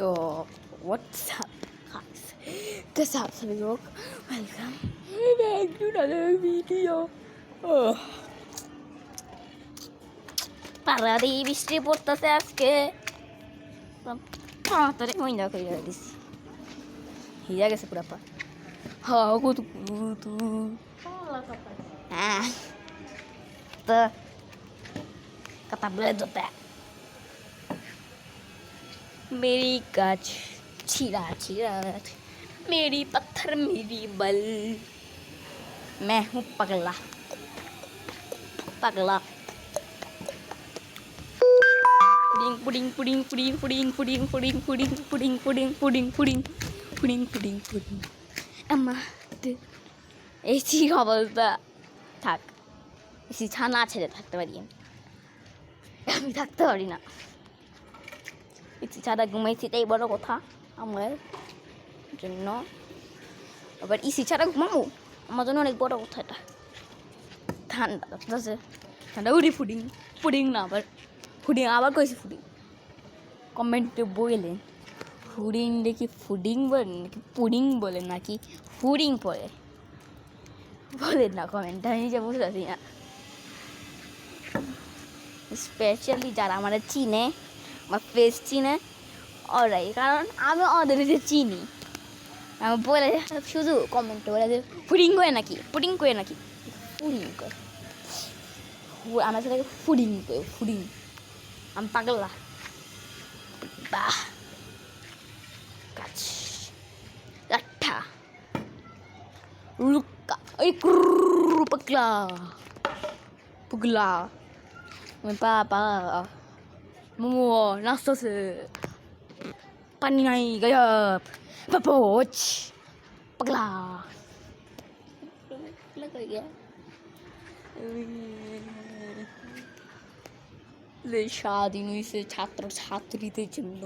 तो व्हाट्सअप के साथ सभी लोग welcome back to another video পাড়ারি বৃষ্টি পড়তেছে আজকে তাড়াতাড়ি ওই না করে দিছি হিজা গেছে পুরা পা হাও কুতু কুতু হ্যাঁ তো কথা বলে দোতা मेरी गाछ छिरा छिरा मेरी पत्थर मेरी बल मैं हूँ पगला पगला pudding pudding pudding pudding pudding pudding pudding pudding pudding pudding pudding pudding pudding pudding अम्मा এসি অবস্থা থাক এসি ছানা ছেড়ে থাকতে পারি আমি আমি থাকতে পারি না এসি ছাড়া ঘুমাইছি এটাই বড় কথা আমার জন্য। আবার ইসি ছাড়া ঘুমাবো আমার জন্য অনেক বড় কথা এটা। ঠান্ডা লাগতেছে ঠান্ডা উড়ি ফুডিং ফুডিং না আবার, ফুডিং, আবার কইছি ফুডিং। কমেন্টে বললেন ফুডিং দেখি ফুডিং বলেন নাকি পুডিং বলেন নাকি ফুডিং পড়ে বলেন না কমেন্টে, আমি নিজে বুঝতে না। স্পেশালি যারা আমার চিনে আমার ফেস চিনে। ওরাই কারণ আমি ওদের যে চিনি। আমি বলে শুধু কমেন্ট বলে যে ফুডিং করে নাকি? পুডিং করে নাকি? ফুডিং করে। আমার সাথে ফুডিং করে ফুডিং আমি পাগলা। বাহ। কাজ গাঠা লুকা ওই ক্রু পাগলা 모모 라스터스 빠니나이 가야 빠뽀치 빠글라 내 স্বাধীন হয়েছে ছাত্র ছাত্রীদের জন্য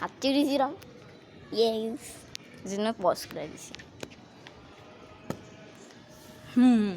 হাত চিড়িয়েছিলাম ইয়েস জন্য পজ করে দিছি হুম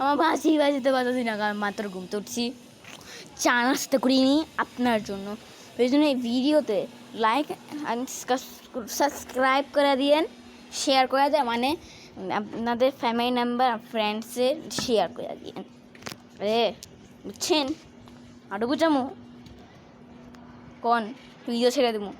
আমার বাসি বাজিতে বাজাছি না, কারণ মাত্র ঘুম উঠছি চা নাস্তা করিনি আপনার জন্য। এই জন্য এই ভিডিওতে লাইক সাবস্ক্রাইব করে দিয়েন শেয়ার করে দেন মানে আপনাদের ফ্যামিলি মেম্বার ফ্রেন্ডসে শেয়ার করে দিয়েন। রে বুঝছেন? আরও বুঝামো কন? ভিডিও ছেড়ে দেবো